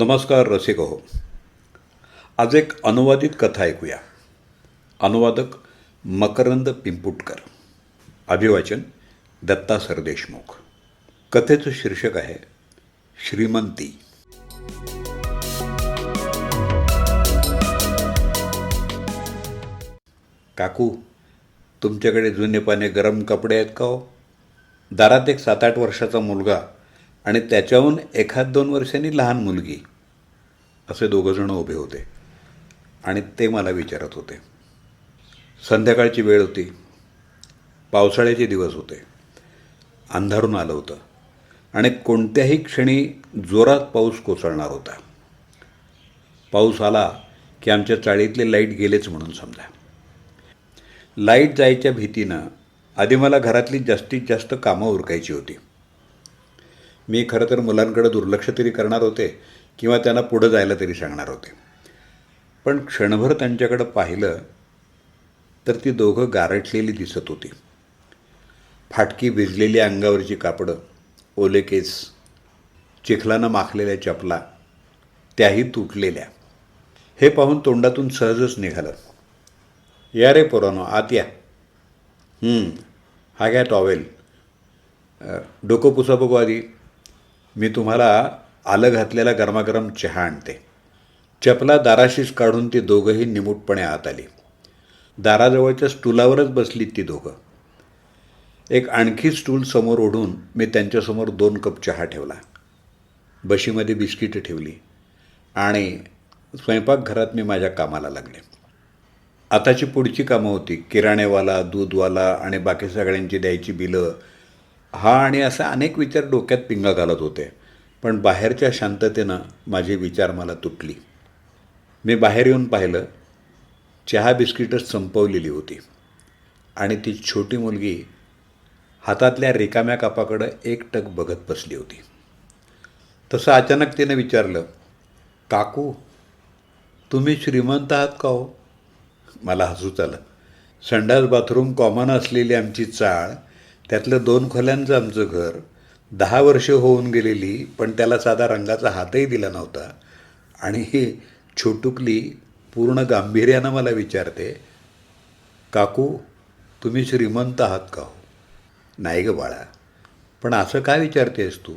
नमस्कार रसिक. हो आज एक अनुवादित कथा ऐकूया. अनुवादक मकरंद पिंपुटकर. अभिवाचन दत्ता सरदेशमुख. कथेचं शीर्षक आहे श्रीमंती. काकू तुमच्याकडे जुने पाने गरम कपडे आहेत का हो? दारात एक सात आठ वर्षाचा मुलगा आणि त्याच्याहून एखाद दोन वर्षांनी लहान मुलगी. असे दोघंजणं उभे होते. आणि ते मला विचारत होते. संध्याकाळची वेळ होती. पावसाळ्याचे दिवस होते. अंधारून आलं होतं. आणि कोणत्याही क्षणी जोरात पाऊस कोसळणार होता. पाऊस आला की आमच्या चाळीतले लाइट गेलेच म्हणून समजा. लाइट जायच्या भीतीनं आधी मला घरातली जास्तीत जास्त कामं उरकायची होती. मी खरं तर मुलांकडे दुर्लक्ष तरी करणार होते किंवा त्यांना पुढं जायला तरी सांगणार होते. पण क्षणभर त्यांच्याकडं पाहिलं तर ती दोघं गारटलेली दिसत होती. फाटकी भिजलेली अंगावरची कापडं ओले केस चिखलानं माखलेल्या चपला त्याही तुटलेल्या. हे पाहून तोंडातून सहजच निघालं. या रे पोरानो आत या. हा घ्या टॉवेल. डोकं पुसा बघू आधी. मी तुम्हाला आलं घातलेला गरमागरम चहा आणते. चपला दाराशीच काढून ती दोघंही निमूटपणे आत आली. दाराजवळच्या स्टूलावरच बसली ती दोघं. एक आणखी स्टूल समोर ओढून मी त्यांच्यासमोर दोन कप चहा ठेवला. बशीमध्ये बिस्किटं ठेवली आणि स्वयंपाकघरात मी माझ्या कामाला लागले. आताची पुढची कामं होती. किराणेवाला दूधवाला आणि बाकी सगळ्यांची द्यायची बिलं हा आणि असे अनेक विचार डोक्यात पिंगा घालत होते. पण बाहेरच्या शांततेनं माझे विचार मला तुटली. मी बाहेर येऊन पाहिलं चहा बिस्किटच संपवलेली होती. आणि ती छोटी मुलगी हातातल्या रिकाम्या कापाकडं एकटक बघत बसली होती. तसं अचानक तिनं विचारलं काकू तुम्ही श्रीमंत आहात का हो? मला हसूच आलं संडास बाथरूम कॉमन असलेली आमची चाळ त्यातलं दोन खोल्यांचं आमचं घर दहा वर्ष होऊन गेलेली पण त्याला साधा रंगाचा हातही दिला नव्हता. आणि ही छोटुकली पूर्ण गांभीर्यानं मला विचारते काकू तुम्ही श्रीमंत आहात का हो? नाही ग बाळा. पण असं काय विचारतेस तू?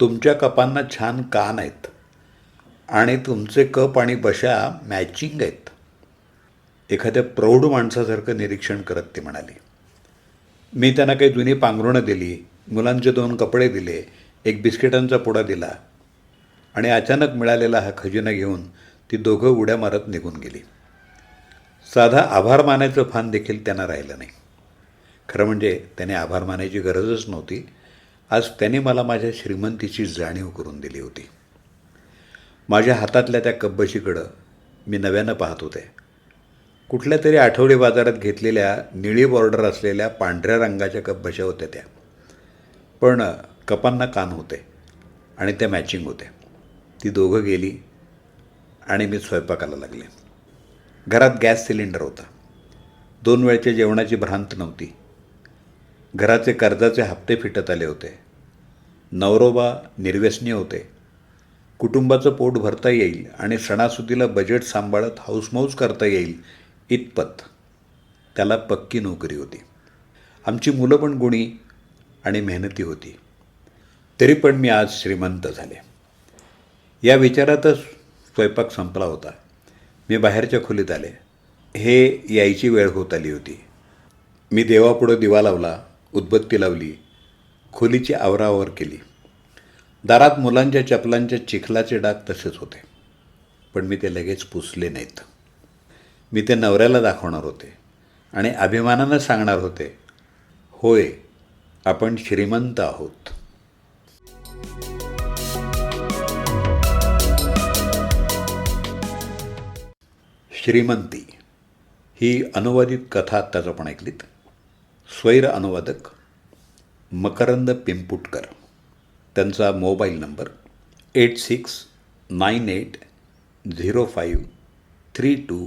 तुमच्या कपांना छान कान आहेत आणि तुमचे कप आणि बशा मॅचिंग आहेत. एखाद्या प्रौढ माणसासारखं निरीक्षण करत ती म्हणाली. मी त्यांना काही जुनी पांघरुणं दिली मुलांचे दोन कपडे दिले एक बिस्किटांचा पुडा दिला. आणि अचानक मिळालेला हा खजिना घेऊन ती दोघं उड्या मारत निघून गेली. साधा आभार मानायचं फान देखील त्यांना राहिलं नाही. खरं म्हणजे त्याने आभार मानायची गरजच नव्हती. आज त्याने मला माझ्या श्रीमंतीची जाणीव करून दिली होती. माझ्या हातातल्या त्या कब्बशीकडं मी नव्यानं पाहत होते. कुठल्या तरी आठवडे बाजारात घेतलेल्या निळी बॉर्डर असलेल्या पांढऱ्या रंगाच्या कब्बशा होत्या त्या. पण कपांना कान होते आणि त्या मॅचिंग होत्या. ती दोघं गेली आणि मी स्वयंपाकाला लागले. घरात गॅस सिलेंडर होता. दोन वेळच्या जेवणाची भ्रांत नव्हती. घराचे कर्जाचे हप्ते फिटत आले होते. नवरोबा निर्व्यसनीय होते. कुटुंबाचं पोट भरता येईल आणि सणासुदीला बजेट सांभाळत हाऊसमौज करता येईल इतपत. त्याला पक्की नोकरी होती. आमची मुलं पण गुणी आणि मेहनती होती. तरी पण मी आज श्रीमंत झाले. या विचारातच स्वयंपाक संपला होता. मी बाहेरच्या खोलीत आले. हे यायची वेळ होत आली होती. मी देवापुढं दिवा लावला उदबत्ती लावली खोलीची आवरावर केली. दारात मुलांच्या चपलांच्या चिखलाचे डाग तसेच होते. पण मी ते लगेच पुसले नाहीत. मी ते नवऱ्याला दाखवणार होते आणि अभिमानानं सांगणार होते होय आपण श्रीमंत आहोत. श्रीमंती ही अनुवादित कथा आत्ताच आपण ऐकलीत. स्वैर अनुवादक मकरंद पिंपुटकर. त्यांचा mobile number eight six nine eight zero five three two